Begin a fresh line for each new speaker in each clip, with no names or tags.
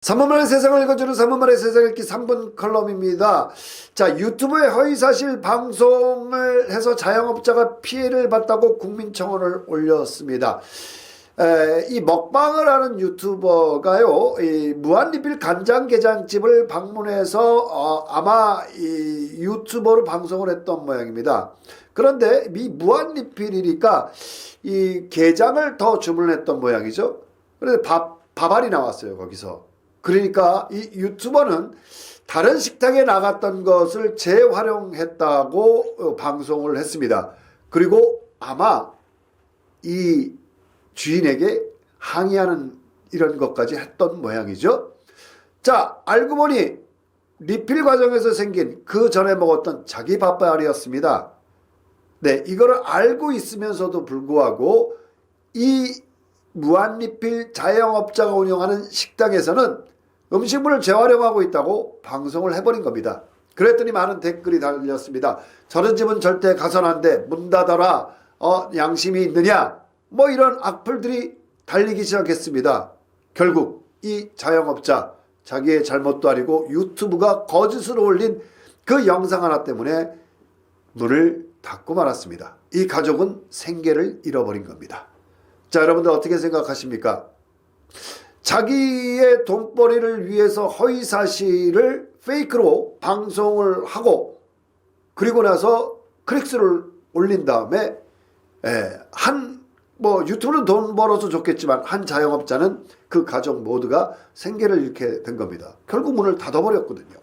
3분만의 세상을 읽어주는 3분만의 세상 읽기 3분 컬럼입니다. 자, 유튜브에 허위사실 방송을 해서 자영업자가 피해를 봤다고 국민청원을 올렸습니다. 에, 이 먹방을 하는 유튜버가요, 이 무한리필 간장게장집을 방문해서 어, 아마 이 유튜버로 방송을 했던 모양입니다. 그런데 이 무한리필이니까 이 게장을 더 주문했던 모양이죠. 그래서 밥, 밥알이 나왔어요, 거기서. 그러니까 이 유튜버는 다른 식당에 나갔던 것을 재활용했다고 어, 방송을 했습니다. 그리고 아마 이 주인에게 항의하는 이런 것까지 했던 모양이죠. 자, 알고 보니 리필 과정에서 생긴 그 전에 먹었던 자기 밥알이었습니다. 네, 이거를 알고 있으면서도 불구하고 이 무한리필 자영업자가 운영하는 식당에서는 음식물을 재활용하고 있다고 방송을 해버린 겁니다. 그랬더니 많은 댓글이 달렸습니다. 저런 집은 절대 가선 안 돼. 문 닫아라. 어, 양심이 있느냐? 뭐 이런 악플들이 달리기 시작했습니다. 결국 이 자영업자 자기의 잘못도 아니고 유튜브가 거짓으로 올린 그 영상 하나 때문에 문을 닫고 말았습니다. 이 가족은 생계를 잃어버린 겁니다. 자, 여러분들 어떻게 생각하십니까? 자기의 돈벌이를 위해서 허위 사실을 페이크로 방송을 하고 그리고 나서 클릭수를 올린 다음에 예, 한뭐 유튜브는 돈 벌어서 좋겠지만 한 자영업자는 그 가족 모두가 생계를 잃게 된 겁니다. 결국 문을 닫아버렸거든요.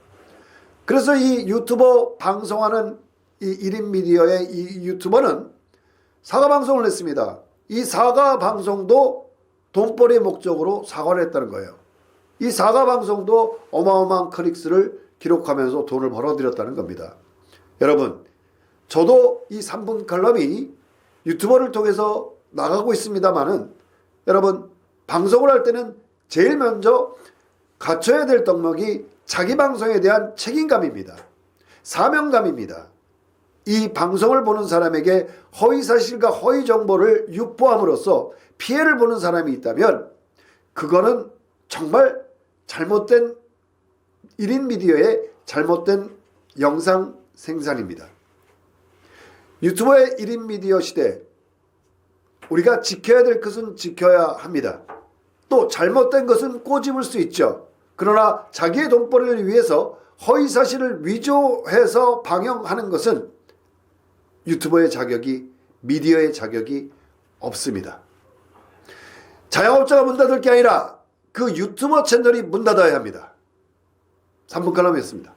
그래서 이 유튜버 방송하는 이 1인 미디어의 이 유튜버는 사과 방송을 했습니다. 이 사과 방송도 돈벌이 목적으로 사과를 했다는 거예요. 이 사과 방송도 어마어마한 클릭수를 기록하면서 돈을 벌어들였다는 겁니다. 여러분, 저도 이 3분 칼럼이 유튜버를 통해서 나가고 있습니다만은 여러분, 방송을 할 때는 제일 먼저 갖춰야 될 덕목이 자기 방송에 대한 책임감입니다. 사명감입니다. 이 방송을 보는 사람에게 허위 사실과 허위 정보를 유포함으로써 피해를 보는 사람이 있다면 그거는 정말 잘못된 1인 미디어의 잘못된 영상 생산입니다. 유튜버의 1인 미디어 시대 우리가 지켜야 될 것은 지켜야 합니다. 또 잘못된 것은 꼬집을 수 있죠. 그러나 자기의 돈벌이를 위해서 허위 사실을 위조해서 방영하는 것은 유튜버의 자격이 미디어의 자격이 없습니다. 자영업자가 문 닫을 게 아니라 그 유튜버 채널이 문 닫아야 합니다. 3분 칼럼이었습니다.